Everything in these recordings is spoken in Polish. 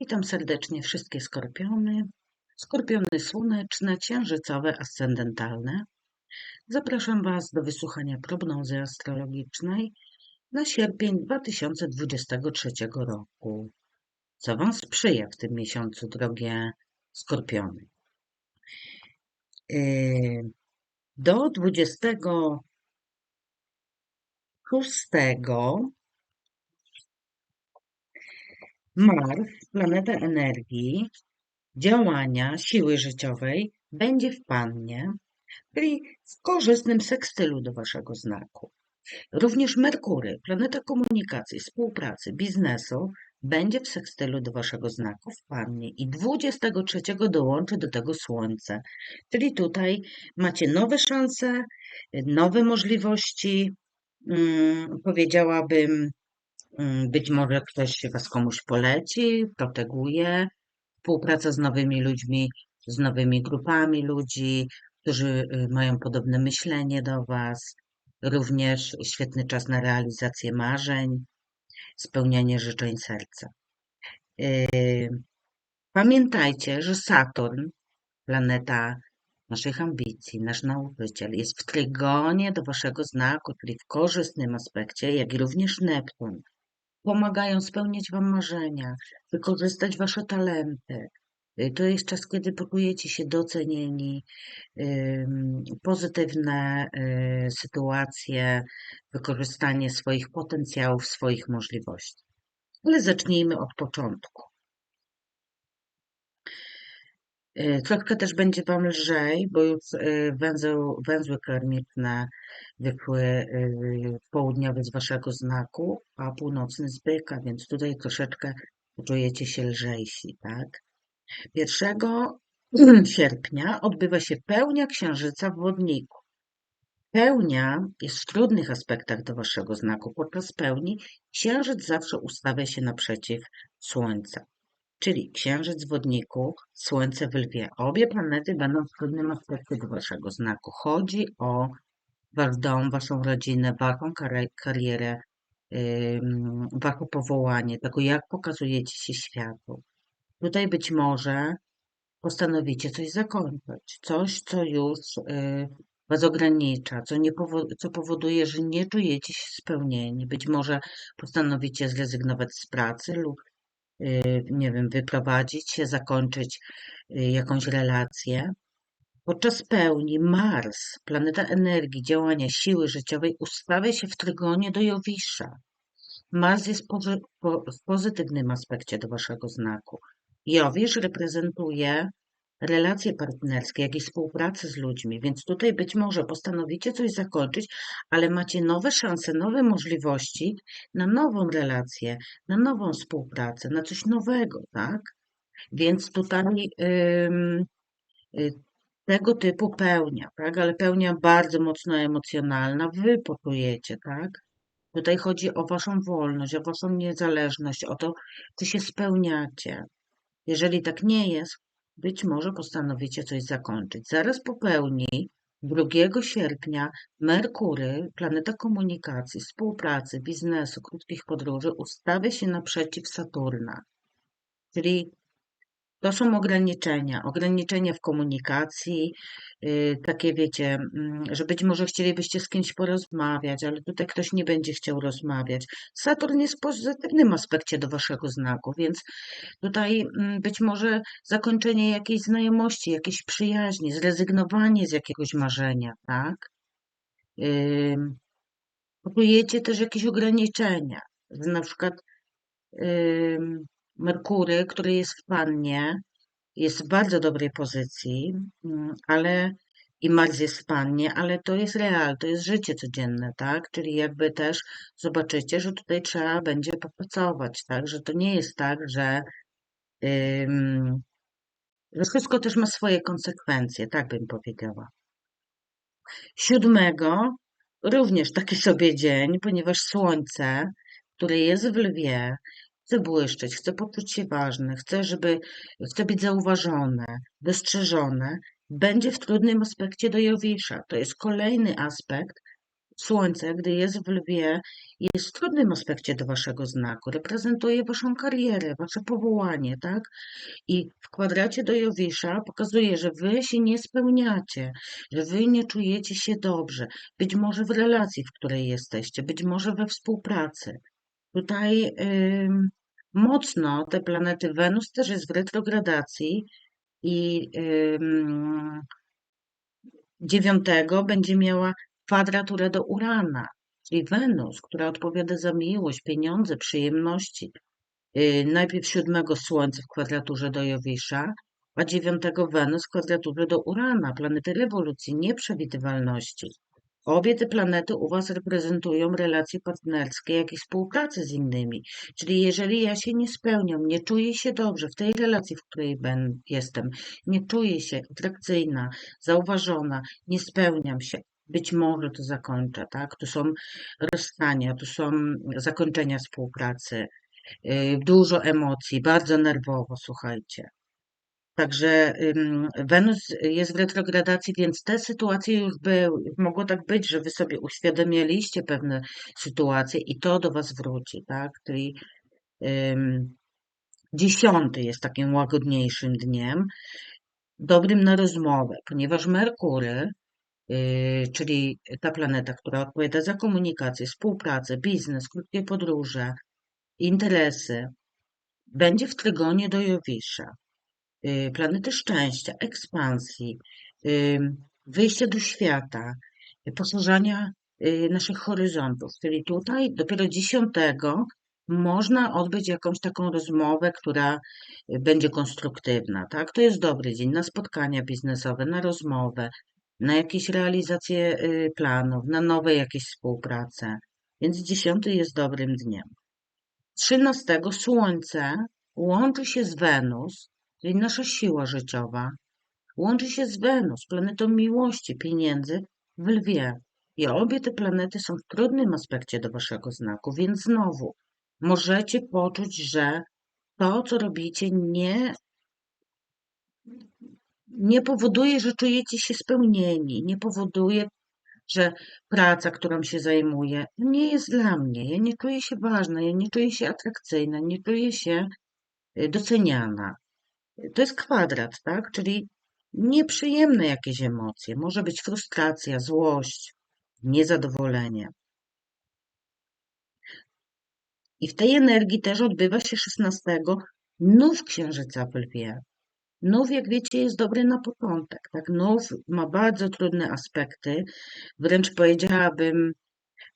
Witam serdecznie wszystkie skorpiony, skorpiony słoneczne, księżycowe, ascendentalne. Zapraszam Was do wysłuchania prognozy astrologicznej na sierpień 2023 roku. Co Wam sprzyja w tym miesiącu, drogie skorpiony? Yy, do 26 Mars, planeta energii, działania, siły życiowej, będzie w Pannie, czyli w korzystnym sekstylu do Waszego znaku. Również Merkury, planeta komunikacji, współpracy, biznesu, będzie w sekstylu do Waszego znaku w Pannie i 23 dołączy do tego Słońce. Czyli tutaj macie nowe szanse, nowe możliwości, hmm, powiedziałabym, Mm, być może ktoś Was komuś poleci, proteguje, współpraca z nowymi ludźmi, z nowymi grupami ludzi, którzy y, mają podobne myślenie do Was. Również świetny czas na realizację marzeń, spełnianie życzeń serca. Y, pamiętajcie, że Saturn, planeta naszych ambicji, nasz nauczyciel, jest w trygonie do Waszego znaku, czyli w korzystnym aspekcie, jak i również Neptun pomagają spełniać Wam marzenia, wykorzystać Wasze talenty. Y, to jest czas, kiedy poczujecie się docenieni, pozytywne y, sytuacje, wykorzystanie swoich potencjałów, swoich możliwości. Ale zacznijmy od początku. Y, troszkę też będzie Wam lżej, bo już węzeł, węzły karmiczne wypły y, południowy z waszego znaku, a północny z byka, więc tutaj troszeczkę czujecie się lżejsi, tak? 1 sierpnia odbywa się pełnia księżyca w wodniku. Pełnia jest w trudnych aspektach do waszego znaku. Podczas pełni księżyc zawsze ustawia się naprzeciw Słońca. Czyli księżyc w wodniku, Słońce w lwie. Obie planety będą w trudnym aspekcie do waszego znaku. Chodzi o wasz dom, waszą rodzinę, waszą karierę, wasze powołanie, tego jak pokazujecie się światu. Tutaj być może postanowicie coś zakończyć, coś, co już y, was ogranicza, co, nie co powoduje, że nie czujecie się spełnieni. Być może postanowicie zrezygnować z pracy lub, nie wiem, wyprowadzić się, zakończyć y, jakąś relację. Podczas pełni Mars, planeta energii, działania, siły życiowej, ustawia się w trygonie do Jowisza. Mars jest w pozytywnym aspekcie do waszego znaku. Jowisz reprezentuje relacje partnerskie, jak i współpracę z ludźmi, więc tutaj być może postanowicie coś zakończyć, ale macie nowe szanse, nowe możliwości na nową relację, na nową współpracę, na coś nowego, tak? Więc tutaj yy, tego typu pełnia, tak? Ale pełnia bardzo mocno emocjonalna, wy poczujecie, tak? Tutaj chodzi o waszą wolność, o waszą niezależność, o to, czy się spełniacie. Jeżeli tak nie jest, być może postanowicie coś zakończyć. Zaraz po pełni 2 sierpnia Merkury, planeta komunikacji, współpracy, biznesu, krótkich podróży, ustawia się naprzeciw Saturna. Czyli to są ograniczenia, ograniczenia w komunikacji, yy, takie wiecie, yy, że być może chcielibyście z kimś porozmawiać, ale tutaj ktoś nie będzie chciał rozmawiać. Saturn jest w pozytywnym aspekcie do waszego znaku, więc tutaj yy, być może zakończenie jakiejś znajomości, jakiejś przyjaźni, zrezygnowanie z jakiegoś marzenia, tak? Poczujecie też jakieś ograniczenia, na przykład Merkury, który jest w Pannie, jest w bardzo dobrej pozycji, mm, ale i Mars jest w Pannie, ale to jest real, to jest życie codzienne, tak? Czyli jakby też zobaczycie, że tutaj trzeba będzie popracować, tak? Że to nie jest tak, że, ym, że wszystko też ma swoje konsekwencje, tak bym powiedziała. Siódmego również taki sobie dzień, ponieważ Słońce, które jest w Lwie, Chcę błyszczeć, chcę poczuć się ważny, chcę, żeby, chcę być zauważone, dostrzeżone. Będzie w trudnym aspekcie do Jowisza. To jest kolejny aspekt Słońce, gdy jest w lwie, jest w trudnym aspekcie do waszego znaku. Reprezentuje waszą karierę, wasze powołanie, tak? I w kwadracie do Jowisza pokazuje, że wy się nie spełniacie, że wy nie czujecie się dobrze. Być może w relacji, w której jesteście, być może we współpracy. Tutaj ym, mocno te planety Wenus też jest w retrogradacji i dziewiątego będzie miała kwadraturę do Urana, czyli Wenus, która odpowiada za miłość, pieniądze, przyjemności. Yy, najpierw siódmego Słońce w kwadraturze do Jowisza, a dziewiątego Wenus w kwadraturze do Urana, planety rewolucji, nieprzewidywalności. Obie te planety u Was reprezentują relacje partnerskie, jak i współpracę z innymi. Czyli jeżeli ja się nie spełniam, nie czuję się dobrze w tej relacji, w której ben, jestem, nie czuję się atrakcyjna, zauważona, nie spełniam się, być może to zakończę, tak? Tu są rozstania, tu są zakończenia współpracy, yy, dużo emocji, bardzo nerwowo, słuchajcie. Także Wenus jest w retrogradacji, więc te sytuacje już były. Mogło tak być, że wy sobie uświadomialiście pewne sytuacje i to do was wróci, tak? Czyli ym, dziesiąty jest takim łagodniejszym dniem, dobrym na rozmowę, ponieważ Merkury, yy, czyli ta planeta, która odpowiada za komunikację, współpracę, biznes, krótkie podróże, interesy, będzie w trygonie do Jowisza. Y, planety szczęścia, ekspansji, y, wyjścia do świata, y, poszerzania naszych horyzontów. Czyli tutaj dopiero dziesiątego można odbyć jakąś taką rozmowę, która będzie konstruktywna. Tak? To jest dobry dzień na spotkania biznesowe, na rozmowę, na jakieś realizacje planów, na nowe jakieś współprace. Więc dziesiąty jest dobrym dniem. Trzynastego Słońce łączy się z Wenus czyli nasza siła życiowa, łączy się z Wenus, planetą miłości, pieniędzy w lwie. I obie te planety są w trudnym aspekcie do waszego znaku, więc znowu możecie poczuć, że to, co robicie, nie, nie powoduje, że czujecie się spełnieni, nie powoduje, że praca, którą się zajmuję, nie jest dla mnie. Ja nie czuję się ważna, ja nie czuję się atrakcyjna, nie czuję się y, doceniana. To jest kwadrat, tak? Czyli nieprzyjemne jakieś emocje. Może być frustracja, złość, niezadowolenie. I w tej energii też odbywa się 16 nów księżyca w lwie. Nów, jak wiecie, jest dobry na początek. Tak? Nów ma bardzo trudne aspekty, wręcz powiedziałabym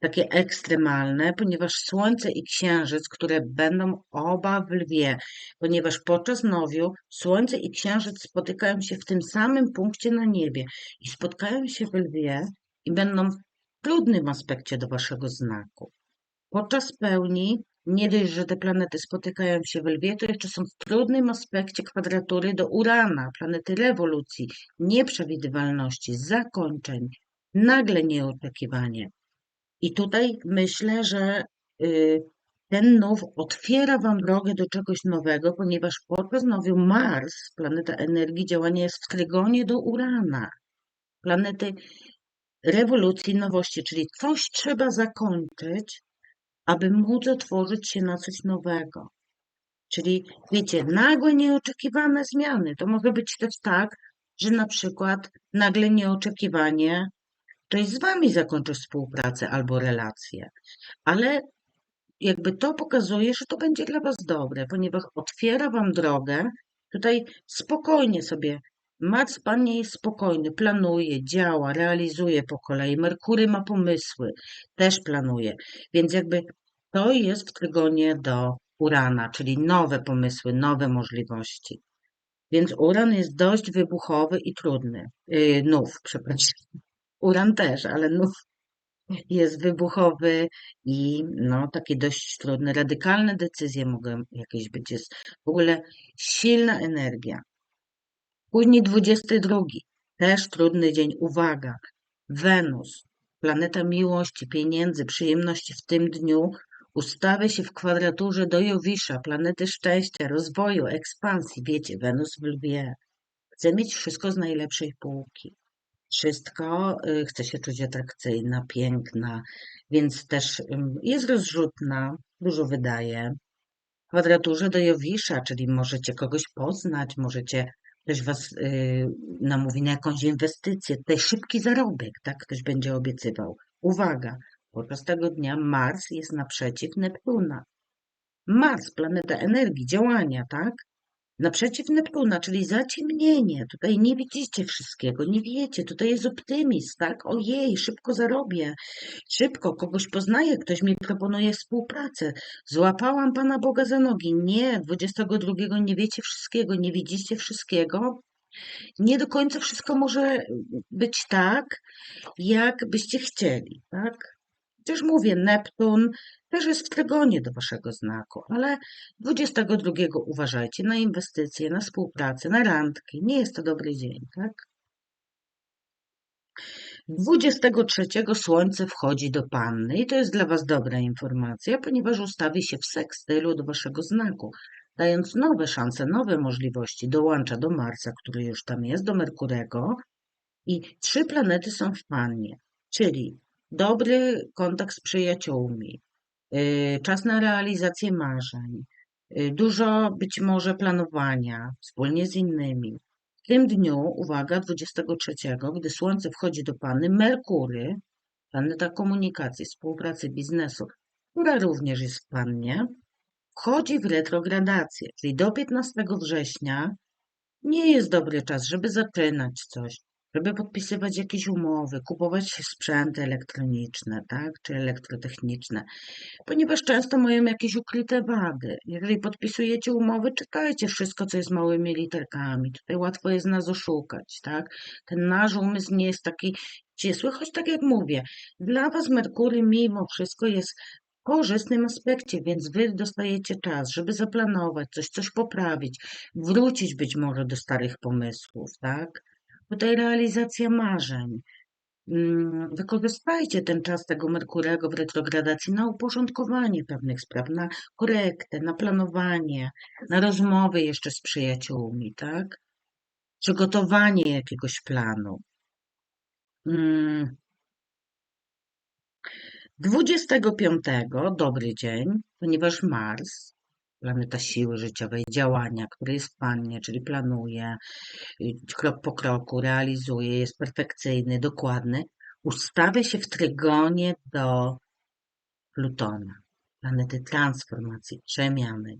takie ekstremalne, ponieważ Słońce i Księżyc, które będą oba w lwie, ponieważ podczas nowiu Słońce i Księżyc spotykają się w tym samym punkcie na niebie i spotkają się w lwie i będą w trudnym aspekcie do waszego znaku. Podczas pełni nie dość, że te planety spotykają się w lwie, to jeszcze są w trudnym aspekcie kwadratury do Urana, planety rewolucji, nieprzewidywalności, zakończeń, nagle nieoczekiwanie. I tutaj myślę, że y, ten now otwiera Wam drogę do czegoś nowego, ponieważ podczas nowiu Mars, planeta energii działania, jest w trygonie do Urana, planety rewolucji, nowości, czyli coś trzeba zakończyć, aby móc otworzyć się na coś nowego. Czyli wiecie, nagłe, nieoczekiwane zmiany. To może być też tak, że na przykład nagle nieoczekiwanie ktoś z wami zakończy współpracę albo relację. Ale jakby to pokazuje, że to będzie dla was dobre, ponieważ otwiera wam drogę. Tutaj spokojnie sobie Mars Pan nie jest spokojny, planuje, działa, realizuje po kolei. Merkury ma pomysły, też planuje. Więc jakby to jest w trygonie do Urana, czyli nowe pomysły, nowe możliwości. Więc Uran jest dość wybuchowy i trudny. Yy, nów, przepraszam. Uran też, ale no, jest wybuchowy i no, taki dość trudny. Radykalne decyzje mogą jakieś być. Jest w ogóle silna energia. Później 22. Też trudny dzień. Uwaga. Wenus, planeta miłości, pieniędzy, przyjemności w tym dniu ustawia się w kwadraturze do Jowisza, planety szczęścia, rozwoju, ekspansji. Wiecie, Wenus w lwie. Chce mieć wszystko z najlepszej półki. Wszystko, y, chce się czuć atrakcyjna, piękna, więc też jest rozrzutna, dużo wydaje. W kwadraturze do Jowisza, czyli możecie kogoś poznać, możecie ktoś was y, namówi na jakąś inwestycję, tutaj szybki zarobek, tak? Ktoś będzie obiecywał. Uwaga, podczas tego dnia Mars jest naprzeciw Neptuna. Mars, planeta energii, działania, tak? Naprzeciw Neptuna, czyli zaciemnienie. Tutaj nie widzicie wszystkiego, nie wiecie. Tutaj jest optymizm, tak? Ojej, szybko zarobię. Szybko, kogoś poznaję, ktoś mi proponuje współpracę. Złapałam Pana Boga za nogi. Nie, 22 nie wiecie wszystkiego, nie widzicie wszystkiego. Nie do końca wszystko może być tak, jak byście chcieli, tak? Chociaż mówię, Neptun też jest w trygonie do waszego znaku, ale 22 uważajcie na inwestycje, na współpracę, na randki. Nie jest to dobry dzień, tak? 23 Słońce wchodzi do Panny i to jest dla Was dobra informacja, ponieważ ustawi się w sekstylu do Waszego znaku, dając nowe szanse, nowe możliwości. Dołącza do Marsa, który już tam jest, do Merkurego i trzy planety są w Pannie, czyli dobry kontakt z przyjaciółmi, czas na realizację marzeń, y, dużo być może planowania wspólnie z innymi. W tym dniu, uwaga, 23, gdy Słońce wchodzi do Panny, Merkury, planeta komunikacji, współpracy, biznesu, która również jest w Pannie, wchodzi w retrogradację, czyli do 15 września nie jest dobry czas, żeby zaczynać coś, żeby podpisywać jakieś umowy, kupować sprzęty elektroniczne, tak, czy elektrotechniczne, ponieważ często mają jakieś ukryte wady. Jeżeli podpisujecie umowy, czytajcie wszystko, co jest małymi literkami. Tutaj łatwo jest nas oszukać, tak. Ten nasz umysł nie jest taki ścisły, choć tak jak mówię, dla Was Merkury mimo wszystko jest korzystnym aspekcie, więc Wy dostajecie czas, żeby zaplanować coś, coś poprawić, wrócić być może do starych pomysłów, tak? Tutaj realizacja marzeń. Mm, Wykorzystajcie ten czas tego Merkurego w retrogradacji na uporządkowanie pewnych spraw, na korektę, na planowanie, na rozmowy jeszcze z przyjaciółmi, tak? Przygotowanie jakiegoś planu. Mm, 25 dobry dzień, ponieważ Mars, planeta siły życiowej, działania, który jest w pannie, czyli planuje, y, krok po kroku, realizuje, jest perfekcyjny, dokładny, ustawia się w trygonie do Plutona, planety transformacji, przemiany.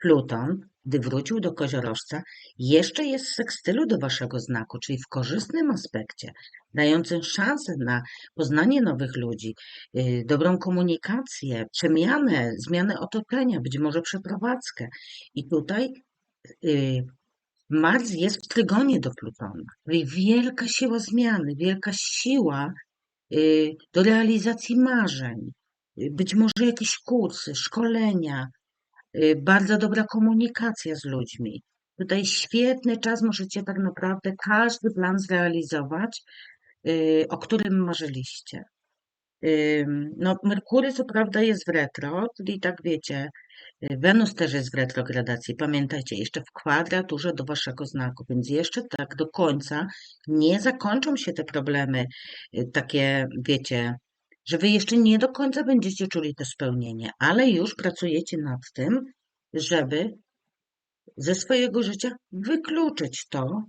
Pluton, gdy wrócił do koziorożca, jeszcze jest w sekstylu do waszego znaku, czyli w korzystnym aspekcie, dającym szansę na poznanie nowych ludzi, yy, dobrą komunikację, przemianę, zmianę otoczenia, być może przeprowadzkę. I tutaj yy, Mars jest w trygonie do Plutona, czyli wielka siła zmiany, wielka siła yy, do realizacji marzeń, być może jakieś kursy, szkolenia, Y, bardzo dobra komunikacja z ludźmi. Tutaj świetny czas, możecie tak naprawdę każdy plan zrealizować, y, o którym marzyliście. No, Merkury co prawda jest w retro, czyli tak wiecie, y, Wenus też jest w retrogradacji. Pamiętajcie, jeszcze w kwadraturze do waszego znaku, więc jeszcze tak do końca nie zakończą się te problemy, takie wiecie, że wy jeszcze nie do końca będziecie czuli to spełnienie, ale już pracujecie nad tym, żeby ze swojego życia wykluczyć to,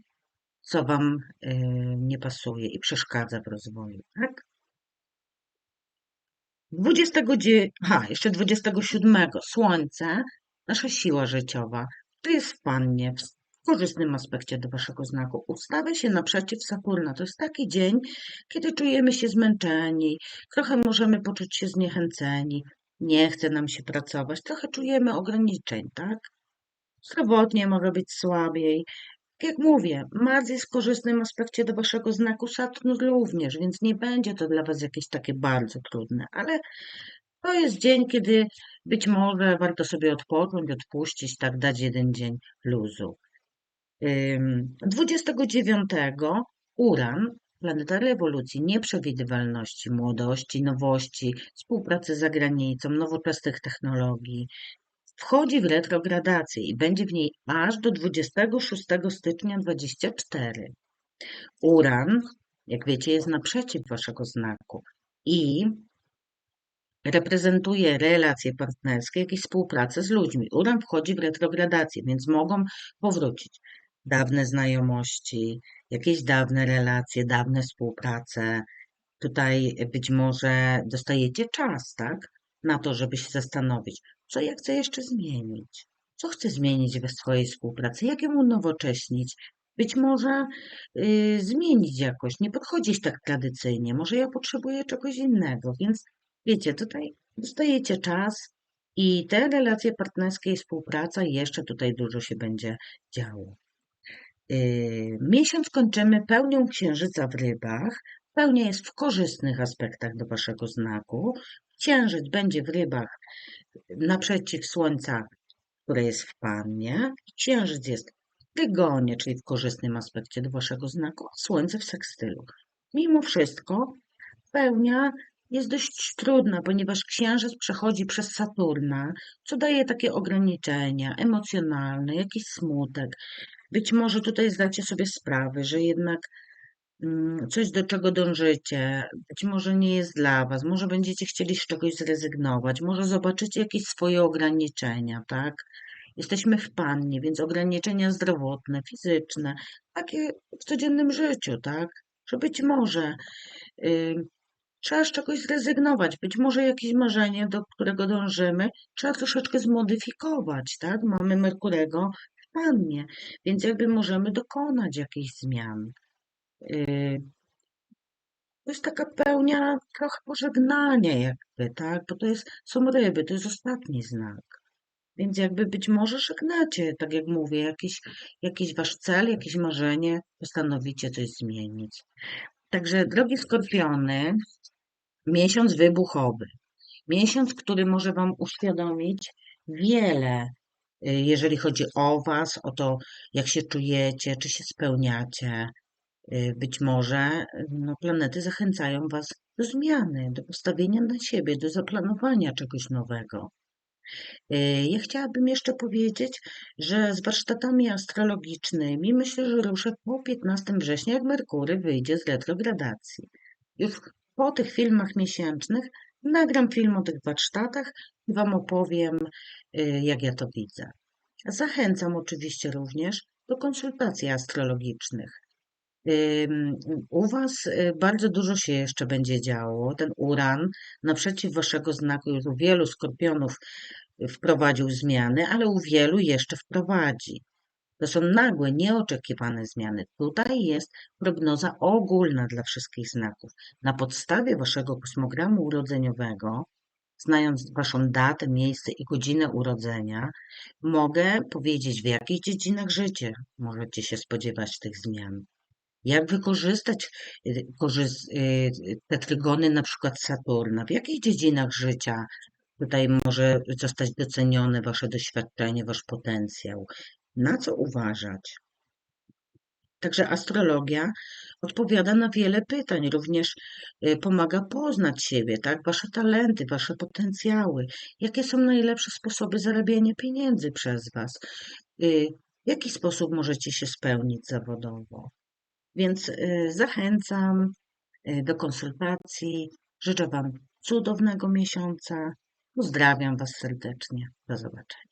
co wam y, nie pasuje i przeszkadza w rozwoju, tak? 29, aha, jeszcze 27 Słońce, nasza siła życiowa, to jest w Pannie, w korzystnym aspekcie do waszego znaku. Ustawia się naprzeciw Saturna. To jest taki dzień, kiedy czujemy się zmęczeni, trochę możemy poczuć się zniechęceni, nie chce nam się pracować, trochę czujemy ograniczeń, tak? Zdrowotnie może być słabiej. Jak mówię, Mars jest w korzystnym aspekcie do waszego znaku, Saturn również, więc nie będzie to dla was jakieś takie bardzo trudne, ale to jest dzień, kiedy być może warto sobie odpocząć, odpuścić, tak dać jeden dzień luzu. 29 Uran, planeta rewolucji, nieprzewidywalności, młodości, nowości, współpracy za granicą, nowoczesnych technologii, wchodzi w retrogradację i będzie w niej aż do 26 stycznia 24. Uran jak wiecie, jest naprzeciw waszego znaku i reprezentuje relacje partnerskie, jakieś współpracę z ludźmi. Uran wchodzi w retrogradację, więc mogą powrócić dawne znajomości, jakieś dawne relacje, dawne współprace. Tutaj być może dostajecie czas, tak? Na to, żeby się zastanowić, co ja chcę jeszcze zmienić. Co chcę zmienić we swojej współpracy? Jak ją unowocześnić? Być może y, zmienić jakoś, nie podchodzić tak tradycyjnie. Może ja potrzebuję czegoś innego, więc wiecie, tutaj dostajecie czas i te relacje partnerskie i współpraca jeszcze tutaj dużo się będzie działo. Y, miesiąc kończymy pełnią księżyca w rybach. Pełnia jest w korzystnych aspektach do waszego znaku. Księżyc będzie w rybach naprzeciw Słońca, które jest w Pannie. Księżyc jest w Tygonie, czyli w korzystnym aspekcie do waszego znaku, a Słońce w sekstylu. Mimo wszystko pełnia jest dość trudna, ponieważ Księżyc przechodzi przez Saturna, co daje takie ograniczenia emocjonalne, jakiś smutek. Być może tutaj zdacie sobie sprawę, że jednak mm, coś, do czego dążycie, być może nie jest dla Was, może będziecie chcieli z czegoś zrezygnować, może zobaczycie jakieś swoje ograniczenia, tak? Jesteśmy w pannie, więc ograniczenia zdrowotne, fizyczne, takie w codziennym życiu, tak? Że być może y, trzeba z czegoś zrezygnować, być może jakieś marzenie, do którego dążymy, trzeba troszeczkę zmodyfikować, tak? Mamy Merkurego w pannie, więc jakby możemy dokonać jakichś zmian. Y, to jest taka pełnia trochę pożegnania jakby, tak? Bo to jest, są ryby, to jest ostatni znak. Więc jakby być może żegnacie, tak jak mówię, jakiś, jakiś wasz cel, jakieś marzenie, postanowicie coś zmienić. Także, drogie skorpiony, miesiąc wybuchowy. Miesiąc, który może wam uświadomić wiele, jeżeli chodzi o was, o to, jak się czujecie, czy się spełniacie. Y, być może no, planety zachęcają was do zmiany, do postawienia na siebie, do zaplanowania czegoś nowego. Y, ja chciałabym jeszcze powiedzieć, że z warsztatami astrologicznymi myślę, że ruszę po 15 września, jak Merkury wyjdzie z retrogradacji. Już po tych filmach miesięcznych nagram film o tych warsztatach i Wam opowiem, y, jak ja to widzę. Zachęcam oczywiście również do konsultacji astrologicznych. U Was y, bardzo dużo się jeszcze będzie działo. Ten uran naprzeciw Waszego znaku już u wielu skorpionów wprowadził zmiany, ale u wielu jeszcze wprowadzi. To są nagłe, nieoczekiwane zmiany. Tutaj jest prognoza ogólna dla wszystkich znaków. Na podstawie Waszego kosmogramu urodzeniowego, znając Waszą datę, miejsce i godzinę urodzenia, mogę powiedzieć, w jakich dziedzinach życia możecie się spodziewać tych zmian. Jak wykorzystać y, y, te trygony na przykład Saturna? W jakich dziedzinach życia tutaj może zostać docenione Wasze doświadczenie, Wasz potencjał? Na co uważać? Także astrologia odpowiada na wiele pytań, również y, pomaga poznać siebie, tak? Wasze talenty, wasze potencjały, jakie są najlepsze sposoby zarabiania pieniędzy przez Was, w jaki sposób możecie się spełnić zawodowo. Więc y, zachęcam do konsultacji. Życzę Wam cudownego miesiąca. Pozdrawiam Was serdecznie. Do zobaczenia.